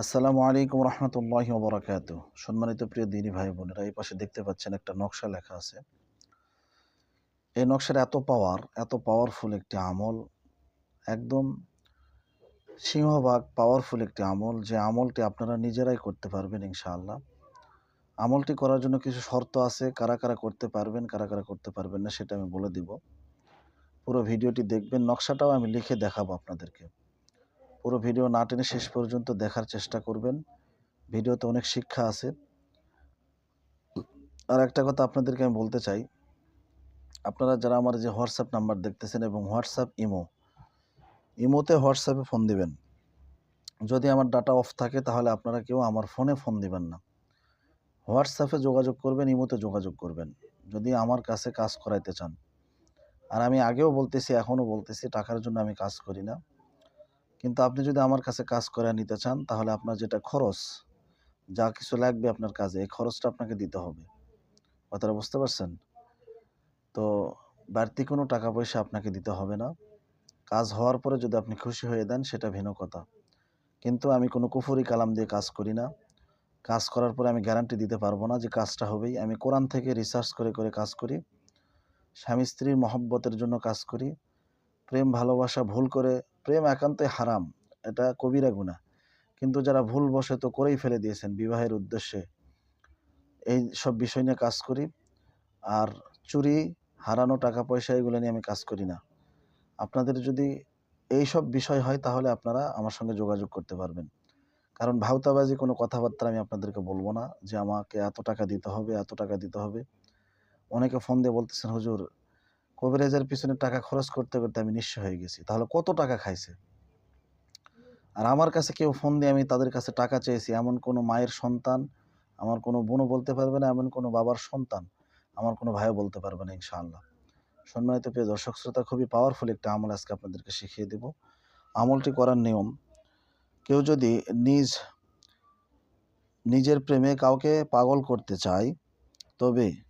আসসালামু আলাইকুম রহমতুল্লাহি ওবরাকাত সম্মানিত প্রিয় দিনী ভাই বোনেরা, এই পাশে দেখতে পাচ্ছেন একটা নকশা লেখা আছে। এই নকশার এত পাওয়ার এত পাওয়ারফুল একটি আমল, একদম সিংহভাগ পাওয়ারফুল একটি আমল, যে আমলটি আপনারা নিজেরাই করতে পারবেন ইনশাআল্লাহ। আমলটি করার জন্য কিছু শর্ত আছে, কারা কারা করতে পারবেন, কারা কারা করতে পারবেন না সেটা আমি বলে দিব। পুরো ভিডিওটি দেখবেন, নকশাটাও আমি লিখে দেখাবো আপনাদেরকে। পুরো ভিডিও না টেনে শেষ পর্যন্ত দেখার চেষ্টা করবেন। ভিডিওতে অনেক শিক্ষা আছে। আর একটা কথা আপনাদেরকে আমি বলতে চাই, আপনারা যারা আমার যে হোয়াটসঅ্যাপ নাম্বার দেখতেছেন এবং হোয়াটসঅ্যাপ ইমো, ইমোতে হোয়াটসঅ্যাপে ফোন দিবেন। যদি আমার ডাটা অফ থাকে তাহলে আপনারা কেউ আমার ফোনে ফোন দিবেন না। হোয়াটসঅ্যাপে যোগাযোগ করবেন, ইমোতে যোগাযোগ করবেন, যদি আমার কাছে কাজ করাইতে চান। আর আমি আগেও বলতেছি, এখনও বলতেছি, টাকার জন্য আমি কাজ করি না। কিন্তু আপনি যদি আমার কাছে কাজ করে নিতে চান, তাহলে আপনার যেটা খরচ, যা কিছু লাগবে আপনার কাজে, এই খরচটা আপনাকে দিতে হবে। কথাটা বুঝতে পারছেন? তো বাড়তি কোনো টাকা পয়সা আপনাকে দিতে হবে না। কাজ হওয়ার পরে যদি আপনি খুশি হয়ে দেন, সেটা ভিন্ন কথা। কিন্তু আমি কোনো কুফুরি কালাম দিয়ে কাজ করি না। কাজ করার পরে আমি গ্যারান্টি দিতে পারব না যে কাজটা হবেই। আমি কোরআন থেকে রিসার্চ করে করে কাজ করি। স্বামী স্ত্রীর মহব্বতের জন্য কাজ করি। প্রেম, ভালোবাসা, ভুল করে প্রেম একান্তই হারাম, এটা কবিরা গুণা কিন্তু যারা ভুল বসে তো করেই ফেলে দিয়েছেন বিবাহের উদ্দেশ্যে, এই সব বিষয় নিয়ে কাজ করি। আর চুরি, হারানো টাকা পয়সা এগুলো নিয়ে আমি কাজ করি না। আপনাদের যদি এই সব বিষয় হয়, তাহলে আপনারা আমার সঙ্গে যোগাযোগ করতে পারবেন। কারণ ভাওতাবাজি কোনো কথাবার্তা আমি আপনাদেরকে বলব না যে আমাকে এত টাকা দিতে হবে, এত টাকা দিতে হবে। অনেকে ফোন দিয়ে বলতেছেন, হুজুর কবিরাজের পিছনে টাকা খরচ করতে করতে আমি নিঃস্ব হয়ে গেছি। তাহলে কত টাকা খাইছে? আর আমার কাছে কেউ ফোন দিয়ে আমি তাদের কাছে টাকা চেয়েছি। এমন কোনো মায়ের সন্তান, আমার কোনো বোনও বলতে পারবে না, এমন কোনো বাবার সন্তান আমার কোনো ভাইও বলতে পারবে না, ইনশাআল্লাহ। সম্মানিত প্রিয় দর্শক শ্রোতা, খুবই পাওয়ারফুল একটা আমল আজকে আপনাদেরকে শিখিয়ে দেব। আমলটি করার নিয়ম, কেউ যদি নিজ, নিজের প্রেমে কাউকে পাগল করতে চায়, তবে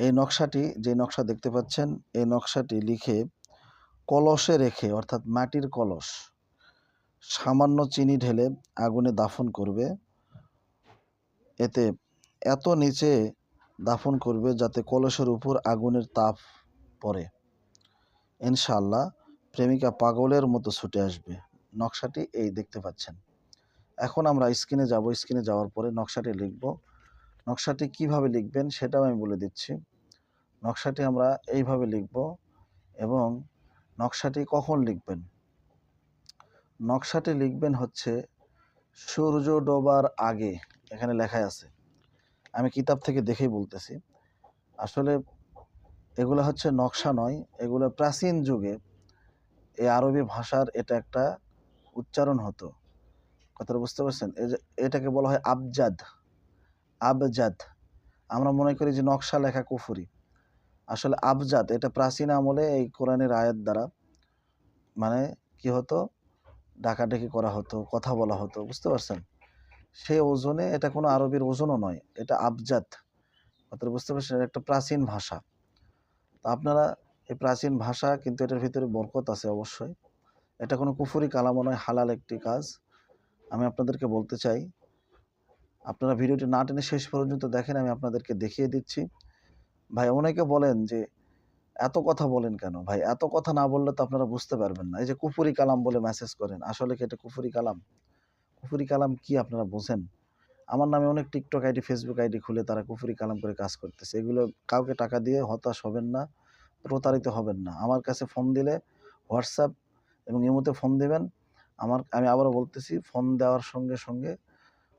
এই নকশাটি, যে নকশা দেখতে পাচ্ছেন, এই নকশাটি লিখে কলসে রেখে, অর্থাৎ মাটির কলস, সামান্য চিনি ঢেলে আগুনে দাফন করবে। এতে এত নিচে দাফন করবে যাতে কলসের উপর আগুনের তাপ পড়ে। ইনশাআল্লাহ প্রেমিকা পাগলের মতো ছুটে আসবে। নকশাটি এই দেখতে পাচ্ছেন। এখন আমরা স্ক্রিনে যাব। স্ক্রিনে যাওয়ার পরে নকশাটি লিখব। নকশাটি কীভাবে লিখবেন সেটাও আমি বলে দিচ্ছি। নকশাটি আমরা এইভাবে লিখব এবং নকশাটি কখন লিখবেন? নকশাটি লিখবেন হচ্ছে সূর্য ডোবার আগে, এখানে লেখাই আছে। আমি কিতাব থেকে দেখেই বলতেছি। আসলে এগুলো হচ্ছে নকশা নয়, এগুলো প্রাচীন যুগে এই আরবি ভাষার এটা একটা উচ্চারণ হতো। কথাটা বুঝতে পারছেন? এটাকে বলা হয় আবজাদ। আবজাদ। আমরা মনে করি যে নকশা লেখা কুফুরি। আসলে আবজাদ, এটা প্রাচীন আমলে এই কোরআনের আয়াত দ্বারা মানে কি হতো? ডাকাডাকি করা হতো, কথা বলা হতো, বুঝতে পারছেন? সেই ওজনে, এটা কোনো আরবির ওজনও নয়, এটা আবজাদ। কথাটা বুঝতে পারছেন? একটা প্রাচীন ভাষা। তো আপনারা এই প্রাচীন ভাষা কিন্তু এটার ভিতরে বরকত আছে অবশ্যই। এটা কোনো কুফুরি কালামও নয়, হালাল একটি কাজ। আমি আপনাদেরকে বলতে চাই, আপনারা ভিডিওটি না টেনে শেষ পর্যন্ত দেখেন, আমি আপনাদেরকে দেখিয়ে দিচ্ছি। ভাই, অনেকে বলেন যে, এত কথা বলেন কেন? ভাই, এত কথা না বললে তো আপনারা বুঝতে পারবেন না। এই যে কুফুরি কালাম বলে মেসেজ করেন, আসলে কি এটা কুফুরি কালাম? কুফুরি কালাম কি আপনারা বোঝেন? আমার নামে অনেক টিকটক আইডি ফেসবুক আইডি খুলে তারা কুফুরি কালাম করে কাজ করতেছে। এগুলো কাউকে টাকা দিয়ে হতাশ হবেন না, প্রতারিত হবেন না। আমার কাছে ফোন দিলে হোয়াটসঅ্যাপ এবং ইমোতে ফোন দেবেন। আমার, আমি আবারও বলতেছি, ফোন দেওয়ার সঙ্গে সঙ্গে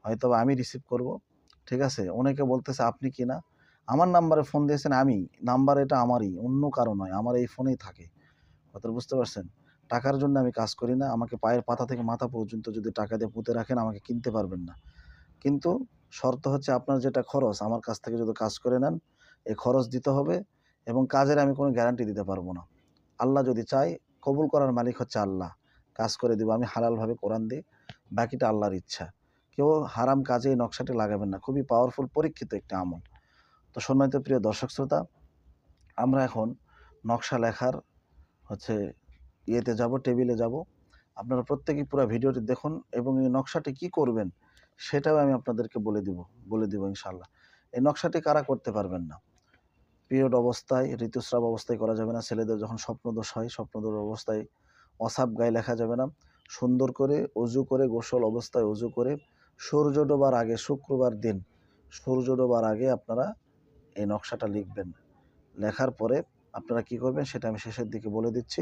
হয়তো আমি রিসিভ করব। ঠিক আছে? অনেকে বলতেছে, আপনি কি না? আমার নাম্বারে ফোন দিয়েছেন আমি। নাম্বার এটা আমারই, অন্য কারও নয়, আমার এই ফোনেই থাকে। কথা বুঝতে পারছেন? টাকার জন্য আমি কাজ করি না, আমাকে পায়ের পাতা থেকে মাথা পর্যন্ত যদি টাকা দিয়ে পুঁতে রাখেন, আমাকে কিনতে পারবেন না। কিন্তু শর্ত হচ্ছে আপনার যেটা খরচ, আমার কাছ থেকে যদি কাজ করে নেন, এই খরচ দিতে হবে এবং কাজের আমি কোনো গ্যারান্টি দিতে পারব না। আল্লাহ যদি চাই কবুল করার মালিক হচ্ছে আল্লাহ। কাজ করে দিব, আমি হালালভাবে কোরআন দিই, বাকিটা আল্লাহর ইচ্ছা। কেউ হারাম কাজে এই নকশাটি লাগাবেন না, খুবই পাওয়ারফুল পরীক্ষিত একটা আমল। তো সম্মানিত প্রিয় দর্শক শ্রোতা, আমরা এখন নকশা লেখার হচ্ছে ইয়েতে যাব, টেবিলে যাব। আপনারা প্রত্যেকেই পুরো ভিডিওটি দেখুন এবং এই নকশাটি কি করবেন সেটাও আমি আপনাদেরকে বলে দিব বলে দিব ইনশাল্লাহ এই নকশাটি কারা করতে পারবেন না? পিরিয়ড অবস্থায়, ঋতুস্রাব অবস্থায় করা যাবে না। ছেলেদের যখন স্বপ্নদোষ হয়, স্বপ্নদোষ অবস্থায় অসাব গায়ে লেখা যাবে না। সুন্দর করে অজু করে, গোসল অবস্থায় অজু করে সূর্য ডোবার আগে, শুক্রবার দিন সূর্য ডোবার আগে আপনারা এই নকশাটা লিখবেন। লেখার পরে আপনারা কি করবেন সেটা আমি শেষের দিকে বলে দিচ্ছি।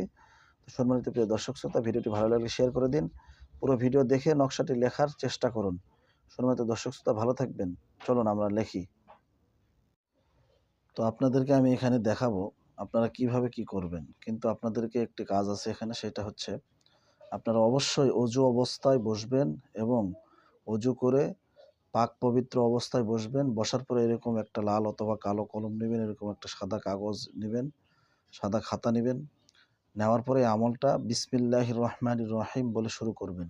সম্মানিত প্রিয় দর্শক শ্রোতা, ভিডিওটি ভালো লাগলে শেয়ার করে দিন। পুরো ভিডিও দেখে নকশাটি লেখার চেষ্টা করুন। সম্মানিত দর্শক শ্রোতা, ভালো থাকবেন। চলুন আমরা লিখি। তো আপনাদেরকে আমি এখানে দেখাবো আপনারা কীভাবে কি করবেন। কিন্তু আপনাদেরকে একটি কাজ আছে এখানে, সেটা হচ্ছে আপনারা অবশ্যই অজু অবস্থায় বসবেন এবং অজু করে পাক পবিত্র অবস্থায় বসবেন, বসার পরে এরকম একটা লাল অথবা কালো কলম নেবেন, এরকম একটা সাদা কাগজ নেবেন, সাদা খাতা নেবেন, নেওয়ার পরে আমলটা বিসমিল্লাহ রহমান রহিম বলে শুরু করবেন।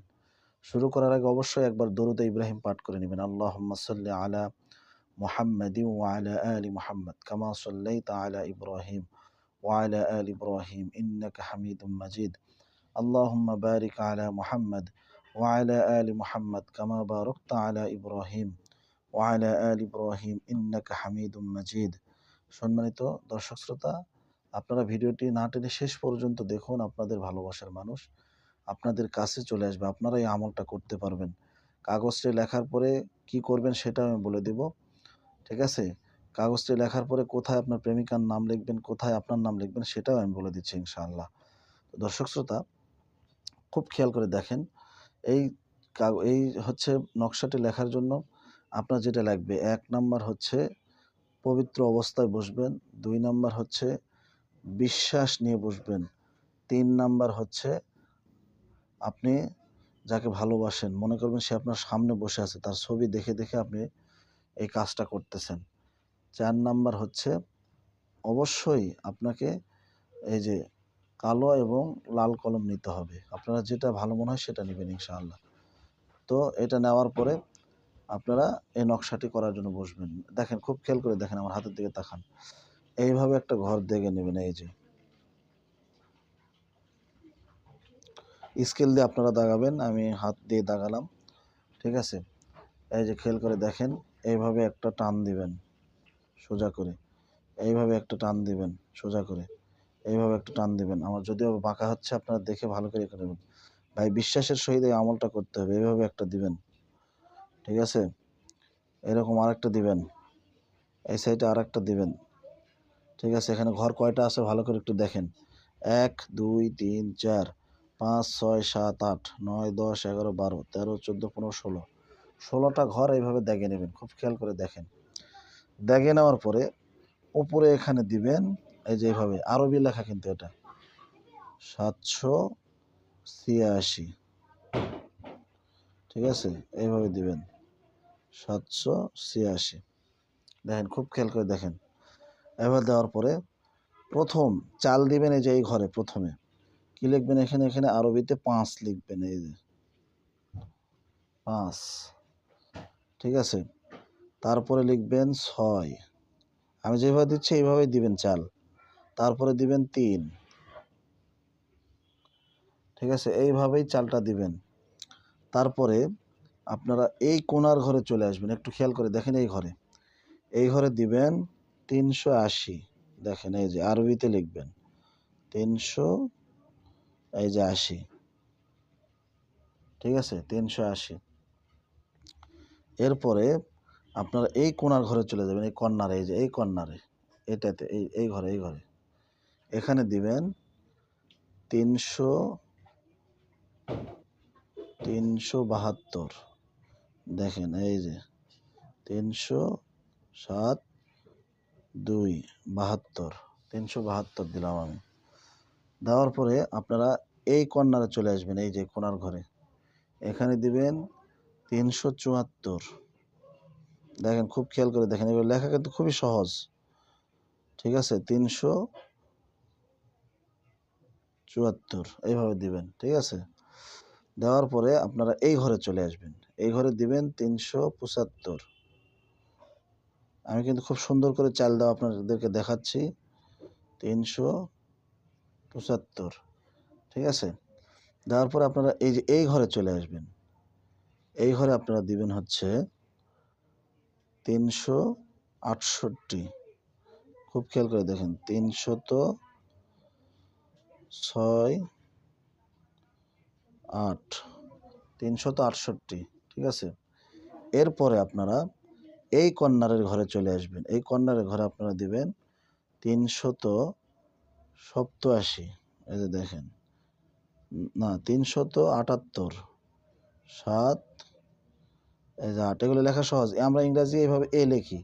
শুরু করার আগে অবশ্যই একবার দরুদ ইব্রাহিম পাঠ করে নেবেন। আল্লাহ সাল্লি আলা মোহাম্মদ আলা আলী মোহাম্মদ কামা সাল্লাই আলা ইব্রাহিম ওয়ালা আল ইব্রাহিম ইন্নাক হামিদ মাজিদ। আল্লাহ বারিক আলা মোহাম্মদ ওয়ালা আলি মোহাম্মদ কামা বারকতা আলা ইব্রাহিম ওয়ালা আল ইব্রাহিম ইন্নাকা হামিদুম মাজিদ সম্মানিত দর্শক শ্রোতা, আপনারা ভিডিওটি না টেনে শেষ পর্যন্ত দেখুন, আপনাদের ভালোবাসার মানুষ আপনাদের কাছে চলে আসবে আপনারা এই আমলটা করতে পারবেন। কাগজটি লেখার পরে কি করবেন সেটা আমি বলে দেব। ঠিক আছে? কাগজটি লেখার পরে কোথায় আপনার প্রেমিকার নাম লিখবেন, কোথায় আপনার নাম লিখবেন সেটাও আমি বলে দিচ্ছি ইনশাআল্লাহ। দর্শক শ্রোতা, খুব খেয়াল করে দেখেন এই এই হচ্ছে নকশাটি লেখার জন্য আপনার যেটা লাগবে, এক নাম্বার হচ্ছে পবিত্র অবস্থায় বসবেন, দুই নাম্বার হচ্ছে বিশ্বাস নিয়ে বসবেন, তিন নাম্বার হচ্ছে আপনি যাকে ভালোবাসেন, মনে করবেন সে আপনার সামনে বসে আছে, তার ছবি দেখে দেখে আপনি এই কাজটা করতেছেন। চার নাম্বার হচ্ছে অবশ্যই আপনাকে এই যে কালো এবং লাল কলম নিতে হবে। আপনারা যেটা ভালো মনে হয় সেটা নেবেন ইনশাআল্লাহ। তো এটা নেওয়ার পরে আপনারা এই নকশাটি করার জন্য বসবেন। দেখেন, খুব খেয়াল করে দেখেন, আমার হাতের দিকে তাকান। এইভাবে একটা ঘর দেখে নেবেন, এই যে। স্কেল দিয়ে আপনারা দাগাবেন, আমি হাত দিয়ে দাগালাম, ঠিক আছে? এই যে খেয়াল করে দেখেন, এইভাবে একটা টান দিবেন, সোজা করে। এইভাবে একটা টান দিবেন, সোজা করে। এইভাবে একটা টান দিবেন। আমার যদিও বাঁকা হচ্ছে, আপনারা দেখে ভালো করে করে নেবেন। ভাই, বিশ্বাসের সহিত এই আমলটা করতে হবে, এইভাবে একটা দিবেন। ঠিক আছে? এরকম আরেকটা দিবেন। এই সাইডে আরেকটা দিবেন। ঠিক আছে? এখানে ঘর কয়টা আছে ভালো করে একটু দেখেন। এক, দুই, তিন, চার, পাঁচ, ছয়, সাত, আট, নয়, দশ, এগারো, বারো, তেরো, চোদ্দ, পনেরো, ষোলো। ষোলোটা ঘর এইভাবে দেখে নেবেন। খুব খেয়াল করে দেখেন। দেখে নেওয়ার পরে উপরে এখানে দিবেন এই যে এইভাবে আরবি লেখা কিন্তু এটা। সাতশো ছিয়াশি। ঠিক আছে? এইভাবে দিবেন। সাতশো ছিয়াশি। দেখেন, খুব খেয়াল করে দেখেন। এবার দেওয়ার পরে প্রথম চাল দিবেন এই যে এই ঘরে প্রথমে। কি লিখবেন এখানে? এখানে আরবিতে পাঁচ লিখবেন এই যে। পাঁচ। ঠিক আছে? তারপরে লিখবেন ছয়। আমি যেভাবে দিচ্ছি এইভাবেই দিবেন চাল। তারপরে দিবেন তিন। ঠিক আছে? এইভাবেই চালটা দিবেন। তারপরে আপনারা এই কোণার ঘরে চলে আসবেন। একটু খেয়াল করে দেখেন এই ঘরে। এই ঘরে দিবেন তিনশো আশি। দেখেন, এই যে আরবিতে লিখবেন। তিনশো, এই যে আশি। ঠিক আছে? তিনশো আশি। এরপরে আপনারা এই কোণার ঘরে চলে যাবেন, এই কর্নারে, এই যে এই কর্নারে। এটাতে, এই এই ঘরে এই ঘরে। এখানে দিবেন তিনশো তিনশো বাহাত্তর। দেখেন, এই যে তিনশো সাত দুই বাহাত্তর, তিনশো বাহাত্তর দিলাম আমি। দেওয়ার পরে আপনারা এই কর্নারে চলে আসবেন, এই যে কোনার ঘরে। এখানে দিবেন তিনশো চুয়াত্তর। দেখেন, খুব খেয়াল করে দেখেন, এবার লেখা কিন্তু খুবই সহজ। ঠিক আছে, তিনশো চুয়াত্তর, এইভাবে দিবেন, ঠিক আছে? দেওয়ার পরে আপনারা এই ঘরে চলে আসবেন। এই ঘরে দিবেন তিনশো পঁচাত্তর। আমি কিন্তু খুব সুন্দর করে চাল দেওয়া আপনাদেরকে দেখাচ্ছি। তিনশো পঁচাত্তর, ঠিক আছে? দেওয়ার পরে আপনারা এই যে এই ঘরে চলে আসবেন। এই ঘরে আপনারা দিবেন হচ্ছে তিনশো আটষট্টি। খুব খেয়াল করে দেখেন তিনশত ছয়, আট, তিনশত আটষট্টি, ঠিক আছে? এরপরে আপনারা এই কর্নারের ঘরে চলে আসবেন। এই কর্নারের ঘরে আপনারা দিবেন তিনশত সপ্তআশি। এই যে দেখেন। না, তিনশত আটাত্তর, সাত, এই যে আট, এগুলো লেখা সহজ। আমরা ইংরাজি এইভাবে এ লিখি।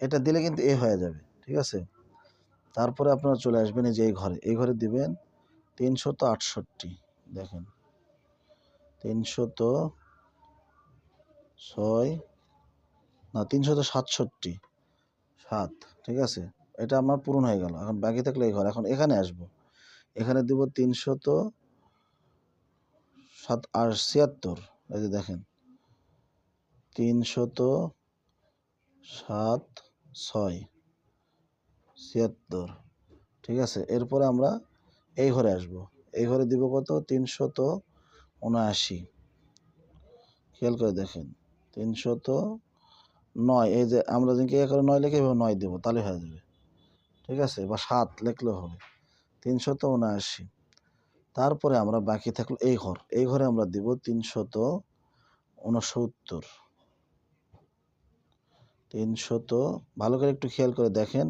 এটা দিলে কিন্তু এ হয়ে যাবে, ঠিক আছে? তারপরে আপনারা চলে আসবেন এই যে এই ঘরে। এই ঘরে দিবেন তিনশত আটষট্টি, দেখেন। তিনশত ছয়, না, তিনশত সাতষট্টি, সাত, ঠিক আছে? এটা আমার পূরণ হয়ে গেল। এখন বাকি থাকলে এই ঘর। এখন এখানে আসব। এখানে দিব তিনশত সাত, আর ছিয়াত্তর, এই যে দেখেন। তিনশত সাত, ছয়, ছিয়াত্তর, ঠিক আছে? এরপরে আমরা এই ঘরে আসব। এই ঘরে দিব কত? তিনশত উনআশি। খেয়াল করে দেখেন, তিনশত নয়। এই যে আমরা যেদিনকে এ করে নয় লিখে এভাবে নয় দেবো, তাহলে হয়ে যাবে। ঠিক আছে? বা সাত লিখলেও হবে। তিনশত উনআশি। তারপরে আমরা বাকি থাকল এই ঘর। এই ঘরে আমরা দিব তিনশত উনসত্তর। তিনশত, ভালো করে একটু খেয়াল করে দেখেন।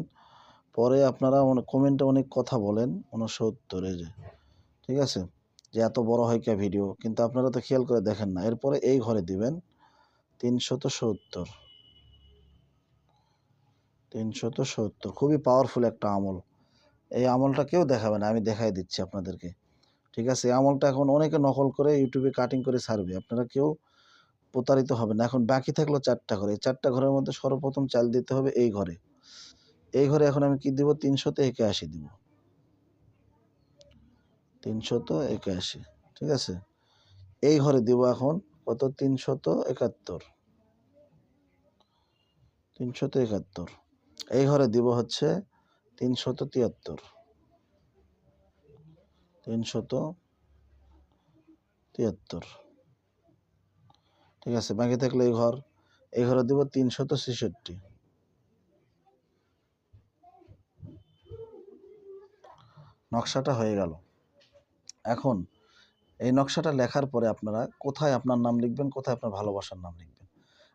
পরে আপনারা কমেন্টে অনেক কথা বলেন উনসত্তর যে, ঠিক আছে? যে এত বড় হয় কে ভিডিও কিন্তু আপনারা তো খেয়াল করে দেখেন না। এরপরে এই ঘরে দিবেন তিনশত সত্তর। তিনশত সত্তর, খুবই পাওয়ারফুল একটা আমল। এই আমলটা কেউ দেখাবে না, আমি দেখাই দিচ্ছি আপনাদেরকে। ঠিক আছে? এই আমলটা এখন অনেকে নকল করে ইউটিউবে কাটিং করে ছাড়বে। আপনারা কেউ প্রতারিত হবে না। এখন বাকি থাকল চারটা ঘরে। এই চারটা ঘরের মধ্যে সর্বপ্রথম চাল দিতে হবে এই ঘরে। এই ঘরে এখন আমি কি দিব? তিনশত একাশি দিব। তিনশত একাশি, ঠিক আছে? এই ঘরে দিব এখন কত? তিনশত একাত্তর। তিনশত একাত্তর। এই ঘরে দিব হচ্ছে তিনশত তিয়াত্তর। তিনশত তিয়াত্তর। ঠিক আছে? বাকি থাকলে এই ঘর, এই ঘরে দিব তিনশত ছেষট্টি। নকশাটা হয়ে গেল। এখন এই নকশাটা লেখার পরে আপনারা কোথায় আপনার নাম লিখবেন, কোথায় আপনার ভালোবাসার নাম লিখবেন?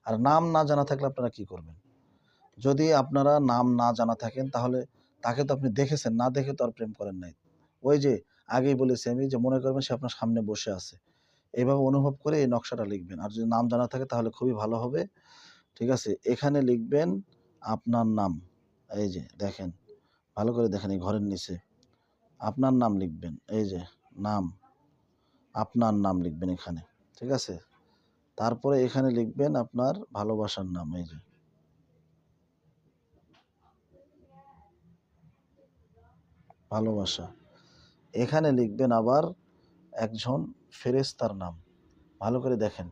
আর নাম না জানা থাকলে আপনারা কি করবেন? যদি আপনারা নাম না জানা থাকেন তাহলে তাকে তো আপনি দেখেছেন, না দেখে তো আর প্রেম করেন নাই। ওই যে আগেই বলেছি আমি যে মনে করবেন সে আপনার সামনে বসে আছে। এইভাবে অনুভব করে এই নকশাটা লিখবেন। আর যদি নাম জানা থাকে তাহলে খুবই ভালো হবে। ঠিক আছে? এখানে লিখবেন আপনার নাম। এই যে দেখেন, ভালো করে দেখেন এই ঘরের নিচে। আপনার নাম লিখবেন, এই যে নাম, আপনার নাম লিখবেন এখানে, ঠিক আছে? তারপরে এখানে লিখবেন আপনার ভালোবাসার নাম, এই যে। ভালোবাসা। এখানে লিখবেন আবার একজন ফেরেস্তার নাম, ভালো করে দেখেন,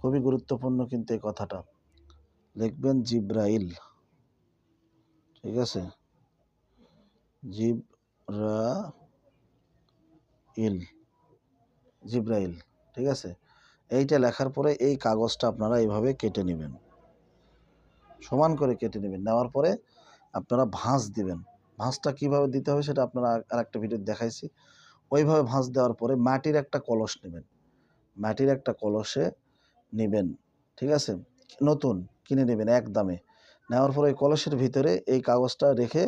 খুবই গুরুত্বপূর্ণ কিন্তু এই কথাটা। লিখবেন জিব্রাইল, ঠিক আছে? জিব্রাইল জিব্রাইল, ঠিক আছে? এইটা লেখার পরে এই কাগজটা আপনারা এইভাবে কেটে নেবেন। সমান করে কেটে নেবেন। নেওয়ার পরে আপনারা ভাঁজ দিবেন। ভাঁজটা কীভাবে দিতে হবে সেটা আপনারা আর একটা ভিডিও দেখাইছি। ওইভাবে ভাঁজ দেওয়ার পরে মাটির একটা কলস নেবেন। মাটির একটা কলসে নেবেন, ঠিক আছে? নতুন, কিনে নেবেন এক দামে নেওয়ার পরে ওই কলসের ভিতরে এই কাগজটা রেখে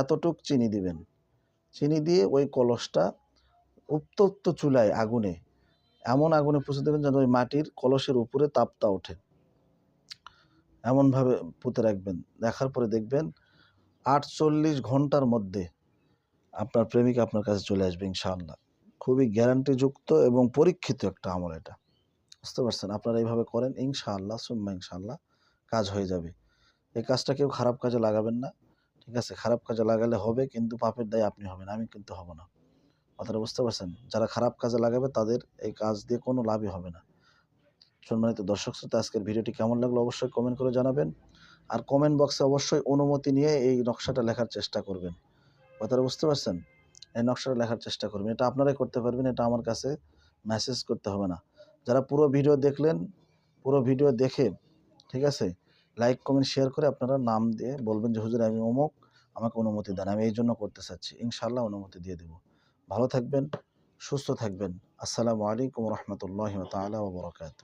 এতটুক চিনি দিবেন। চিনি দিয়ে ওই কলসটা উত্তপ্ত চুলায় আগুনে, এমন আগুনে পুষে দেবেন যেন ওই মাটির কলসের উপরে তাপটা ওঠে। এমনভাবে পুঁতে রাখবেন। দেখার পরে দেখবেন আটচল্লিশ ঘণ্টার মধ্যে আপনার প্রেমিক আপনার কাছে চলে আসবে ইনশাআল্লাহ। খুবই গ্যারান্টিযুক্ত এবং পরীক্ষিত একটা আমল এটা। বুঝতে পারছেন? আপনারা এইভাবে করেন, ইনশাআল্লাহ, সুম্মা ইনশাআল্লাহ, কাজ হয়ে যাবে। এই কাজটা কেউ খারাপ কাজে লাগাবেন না। ঠিক আছে? খারাপ কাজে লাগালে হবে, কিন্তু পাপের দায় আপনি হবেন, আমি কিন্তু হব না। কথাটা বুঝতে পারছেন? যারা খারাপ কাজে লাগাবে, তাদের এই কাজ দিয়ে কোনো লাভই হবে না। সম্মানিত দর্শক শ্রোতা, আজকের ভিডিওটি কেমন লাগল অবশ্যই কমেন্ট করে জানাবেন। আর কমেন্ট বক্সে অবশ্যই অনুমতি নিয়ে এই নকশাটা লেখার চেষ্টা করবেন। কথাটা বুঝতে পারছেন? এই নকশাটা লেখার চেষ্টা করবেন। এটা আপনারাই করতে পারবেন, এটা আমার কাছে মেসেজ করতে হবে না। যারা পুরো ভিডিও দেখলেন, পুরো ভিডিও দেখে, ঠিক আছে? লাইক কমেন্ট শেয়ার করে আপনারা নাম দিয়ে বলবেন যে, হুজুর, আমি অমুক, আমাকে অনুমতি দেন, আমি এই জন্য করতে চাচ্ছি। ইনশাল্লাহ অনুমতি দিয়ে দেব। ভালো থাকবেন, সুস্থ থাকবেন। আসসালামু আলাইকুম রহমতুল্লাহ তালা বরকাত